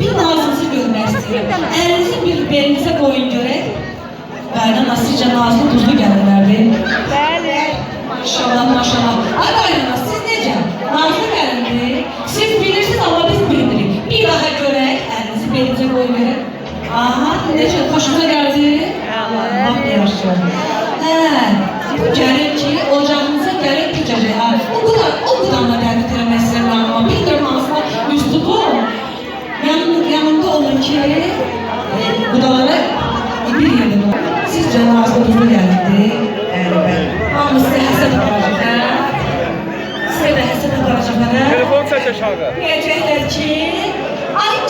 bir nazınızı görmək istəyirəm. Əlinizi bir belinizə qoyun görək. Qaynana sizcə nazlı duzlu gəlirlərdi. Bəli. Maşallah, maşallah. Ay qaynana, siz necə? Nazlı gəlindi. Siz bilirsiniz, amma biz bilmirik. Bir daha görək, əlinizi belinizə qoyun görək. Aha, necə, xoşuna gəldi? Bax, yaxşı. Hə, bu gəlir ki, e, qudalara bir durun. Siz gəldi. Bəli, bəli. Hamı sizə həsəd aparacaq, hə? Sizə də həsəd aparacaq, hə? Telefon çək aşağı. Diyecekler ki Ay